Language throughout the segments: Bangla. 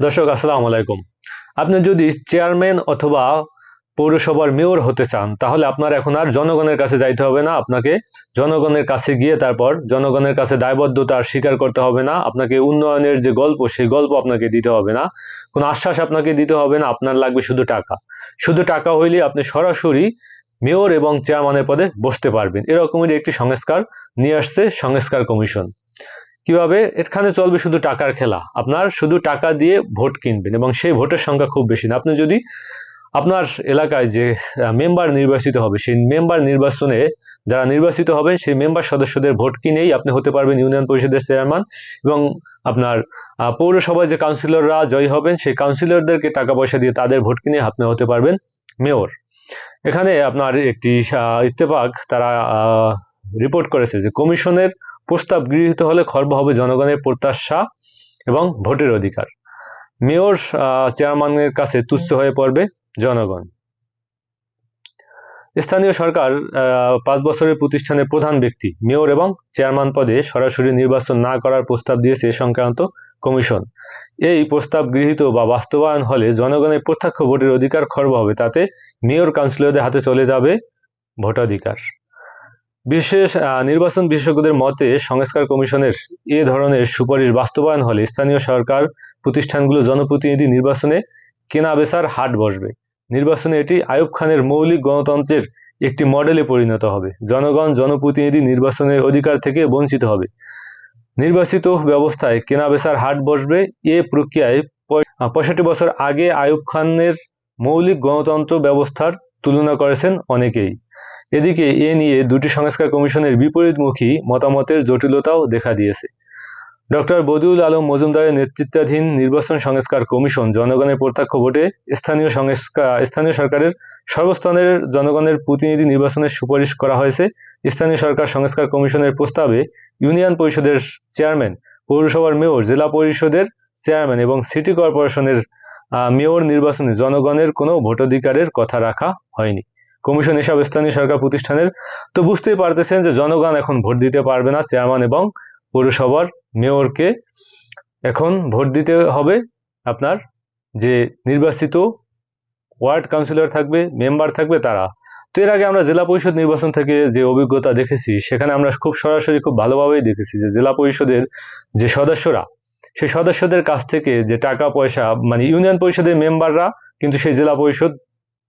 দর্শক, আসসালামু আলাইকুম। আপনি যদি চেয়ারম্যান অথবা পৌরসভার মেয়র হতে চান, তাহলে আপনার এখন আর জনগণের কাছে যাইতে হবে না। আপনাকে জনগণের কাছে গিয়ে তারপর জনগণের কাছে দায়বদ্ধতা স্বীকার করতে হবে না। আপনাকে উন্নয়নের যে গল্প, সেই গল্প আপনাকে দিতে হবে না। কোনো আশ্বাস আপনাকে দিতে হবে না। আপনার লাগবে শুধু টাকা। শুধু টাকা হইলে আপনি সরাসরি মেয়র এবং চেয়ারম্যানের পদে বসতে পারবেন। এরকমের একটি সংস্কার নিয়ে আসছে সংস্কার কমিশন। কীভাবে? এখানে চলবে শুধু টাকার খেলা। আপনার শুধু টাকা দিয়ে ভোট কিনবেন এবং সেই ভোটের সংখ্যা খুব বেশি না। আপনি যদি আপনার এলাকায় যে মেম্বার নির্বাচিত হবে, সেই মেম্বার নির্বাচনে যারা নির্বাচিত হবেন, সেই মেম্বার সদস্যদের ভোট কিনেই আপনি হতে পারবেন ইউনিয়ন পরিষদের চেয়ারম্যান এবং আপনার পৌরসভায় যে কাউন্সিলররা জয়ী হবেন, সেই কাউন্সিলরদেরকে টাকা পয়সা দিয়ে তাদের ভোট কিনে আপনি হতে পারবেন মেয়র। এখানে আপনার একটি ইত্তেফাক তারা রিপোর্ট করেছে যে কমিশনের প্রস্তাব গৃহীত হলে খর্ব হবে জনগণের প্রত্যাশা এবং ভোটের অধিকার। মেয়র চেয়ারম্যানের কাছে তুচ্ছ হয়ে পড়বে জনগণ। স্থানীয় সরকার পাঁচ বছরের প্রতিষ্ঠানের প্রধান ব্যক্তি, মেয়র এবং চেয়ারম্যান পদে সরাসরি নির্বাচন না করার প্রস্তাব দিয়েছে এ সংক্রান্ত কমিশন। এই প্রস্তাব গৃহীত বা বাস্তবায়ন হলে জনগণের প্রত্যক্ষ ভোটের অধিকার খর্ব হবে, তাতে মেয়র কাউন্সিলরদের হাতে চলে যাবে ভোটাধিকার। বিশেষ নির্বাচন বিশেষজ্ঞদের মতে সংস্কার কমিশনের এ ধরনের সুপারিশ বাস্তবায়ন হলে স্থানীয় সরকার প্রতিষ্ঠানগুলো জনপ্রতিনিধি নির্বাচনে কেনা বেচার হাট বসবে। নির্বাচনে এটি আয়ুব খানের মৌলিক গণতন্ত্রের একটি মডেলে পরিণত হবে। জনগণ জনপ্রতিনিধি নির্বাচনের অধিকার থেকে বঞ্চিত হবে। নির্বাচিত ব্যবস্থায় কেনা বেচার হাট বসবে। এ প্রক্রিয়ায় পঁয়ষট্টি বছর আগে আয়ুব খানের মৌলিক গণতন্ত্র ব্যবস্থার তুলনা করেছেন অনেকেই। এদিকে এ নিয়ে দুটি সংস্কার কমিশনের বিপরীতমুখী মতামতের জটিলতাও দেখা দিয়েছে। ডক্টর বদিউল আলম মজুমদারের নেতৃত্বাধীন নির্বাচন সংস্কার কমিশন জনগণের প্রত্যক্ষ ভোটে স্থানীয় সংস্কার স্থানীয় সরকারের সর্বস্তরের জনগণের প্রতিনিধি নির্বাচনের সুপারিশ করা হয়েছে। স্থানীয় সরকার সংস্কার কমিশনের প্রস্তাবে ইউনিয়ন পরিষদের চেয়ারম্যান, পৌরসভার মেয়র, জেলা পরিষদের চেয়ারম্যান এবং সিটি কর্পোরেশনের মেয়র নির্বাচনে জনগণের কোনো ভোটাধিকারের কথা রাখা হয়নি। কমিশন এসব স্থানীয় সরকার প্রতিষ্ঠানের, তো বুঝতেই পারতেছেন যে জনগণ এখন ভোট দিতে পারবে না, চেয়ারম্যান এবং পৌরসভার মেয়রকে। এখন ভোট দিতে হবে আপনার যে নির্বাচিত ওয়ার্ড কাউন্সিলর থাকবে, মেম্বার থাকবে তারা। তো এর আগে আমরা জেলা পরিষদ নির্বাচন থেকে যে অভিজ্ঞতা দেখেছি, সেখানে আমরা খুব সরাসরি খুব ভালোভাবেই দেখেছি যে জেলা পরিষদের যে সদস্যরা, সেই সদস্যদের কাছ থেকে যে টাকা পয়সা মানে ইউনিয়ন পরিষদের মেম্বাররা, কিন্তু সেই জেলা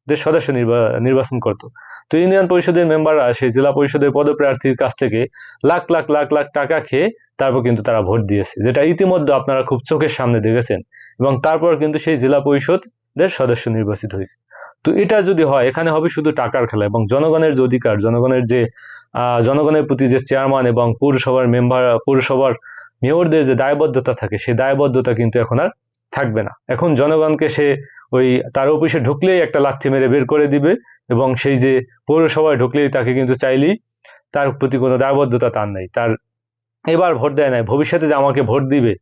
পরিষদের সদস্য নির্বা- নির্বাচন করত। তো ইউনিয়ন পরিষদের মেম্বাররা সেই জেলা পরিষদের পদপ্রার্থীর কাছ থেকে লাখ লাখ লাখ লাখ টাকা খেয়ে তারপর কিন্তু তারা ভোট দিয়েছে, যেটা ইতিমধ্যে আপনারা খুব চোখের সামনে দেখেছেন এবং তারপর কিন্তু সেই জেলা পরিষদের সদস্য নির্বাচিত হয়েছে। তো এটা যদি হয়, এখানে হবে শুধু টাকার খেলা এবং জনগণের যে অধিকার, জনগণের যে জনগণের প্রতি যে চেয়ারম্যান এবং পৌরসভার মেম্বার পৌরসভার মেয়রদের যে দায়বদ্ধতা থাকে, সেই দায়বদ্ধতা কিন্তু এখন আর থাকবে না। এখন জনগণকে সে ওই তার অফিসে ঢুকলেই একটা লাথি মেরে বের করে দিবে এবং সেই যে পৌরসভায় ঢুকলেই তাকে কিন্তু চাইলেই তার প্রতি কোনো দায়বদ্ধতা তার নেই। তার এবার ভোট দেয় নাই। ভবিষ্যতে যে আমাকে ভোট দিবে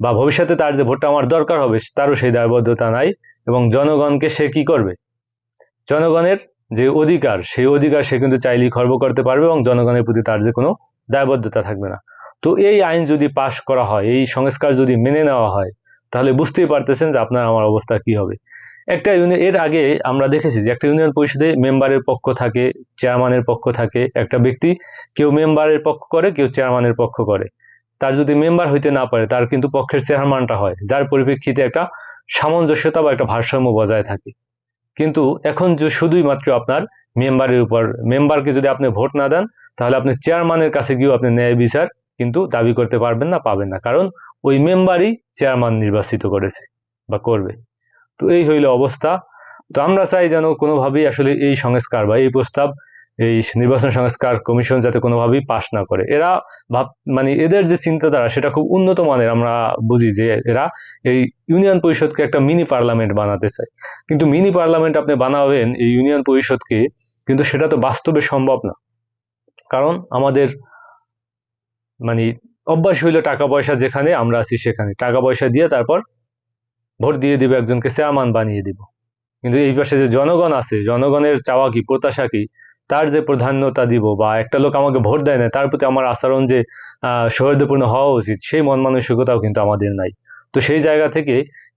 বা ভবিষ্যতে তার যে ভোটটা আমার দরকার হবে তারও সেই দায়বদ্ধতা নাই এবং জনগণকে সে কি করবে? জনগণের যে অধিকার, সেই অধিকার সে কিন্তু চাইলেই খর্ব করতে পারবে এবং জনগণের প্রতি তার যে কোনো দায়বদ্ধতা থাকবে না। তো এই আইন যদি পাশ করা হয়, এই সংস্কার যদি মেনে নেওয়া হয়, তাহলে বুঝতেই পারতেছেন যে আপনার, আমার অবস্থা কি হবে। একটা ইউনিয়ন এর আগে আমরা দেখেছি যে একটা ইউনিয়ন পরিষদে মেম্বারের পক্ষ থাকে চেয়ারম্যানের পক্ষ থাকে একটা ব্যক্তি, কেউ মেম্বারের পক্ষ করে, কেউ চেয়ারম্যানের পক্ষ করে। তার যদি মেম্বার হইতে না পারে, তার কিন্তু পক্ষের চেয়ারম্যানটা হয়, যার পরিপ্রেক্ষিতে একটা সামঞ্জস্যতা বা একটা ভারসাম্য বজায় থাকে। কিন্তু এখন যে শুধুই মাত্র আপনার মেম্বারের উপর মেম্বারকে যদি আপনি ভোট না দেন, তাহলে আপনি চেয়ারম্যানের কাছে গিয়েও আপনি ন্যায় বিচার কিন্তু দাবি করতে পারবেন না, পাবেন না। কারণ ওই মেম্বারই চেয়ারম্যান নির্বাচিত করেছে বা করবে। তো এই হইল অবস্থা। তো আমরা চাই যেন কোনোভাবেই আসলে এই সংস্কার বা এই প্রস্তাব, এই নির্বাচন সংস্কার কমিশন যাতে কোনোভাবেই পাশ না করে। এরা ভাব মানে এদের যে চিন্তাধারা, সেটা খুব উন্নত মানের আমরা বুঝি যে এরা এই ইউনিয়ন পরিষদকে একটা মিনি পার্লামেন্ট বানাতে চায়। কিন্তু মিনি পার্লামেন্ট আপনি বানাবেন এই ইউনিয়ন পরিষদকে, কিন্তু সেটা তো বাস্তবে সম্ভব না। কারণ আমাদের মানে অভ্যাস হইল টাকা পয়সা যেখানে আমরা আছি সেখানে। টাকা পয়সা দিয়ে তারপর ভোট দিয়ে দিবে, একজনকে চেয়ারম্যান বানিয়ে দিব। কিন্তু এই পাশে যে জনগণ আছে, জনগণের চাওয়া কি, প্রত্যাশা কি, তার যে প্রাধান্যতা দিব বা একটা লোক আমাকে ভোট দেয় না, তার প্রতি আমার আচরণ যে সৌহার্দ্যপূর্ণ হওয়া উচিত, সেই মন মানসিকতাও কিন্তু আমাদের নাই। তো সেই জায়গা থেকে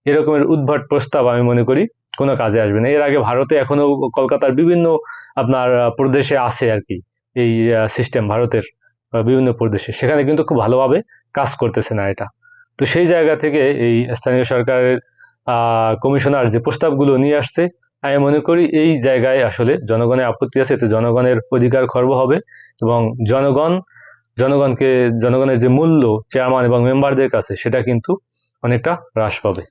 এরকমের উদ্ভট প্রস্তাব আমি মনে করি কোনো কাজে আসবে না। এর আগে ভারতে এখনও কলকাতার বিভিন্ন আপনার প্রদেশে আছে আর কি, এই সিস্টেম ভারতের বিভিন্ন প্রদেশে। সেখানে কিন্তু খুব ভালোভাবে কাজ করতেছে না এটা। তো সেই জায়গা থেকে এই স্থানীয় সরকারের কমিশনার যে প্রস্তাবগুলো নিয়ে আসছে, আমি মনে করি এই জায়গায় আসলে জনগণের আপত্তি আছে, এতে জনগণের অধিকার খর্ব হবে এবং জনগণ, জনগণকে, জনগণের যে মূল্য, চেয়ারম্যান এবং মেম্বারদের কাছে সেটা কিন্তু অনেকটা হ্রাস পাবে।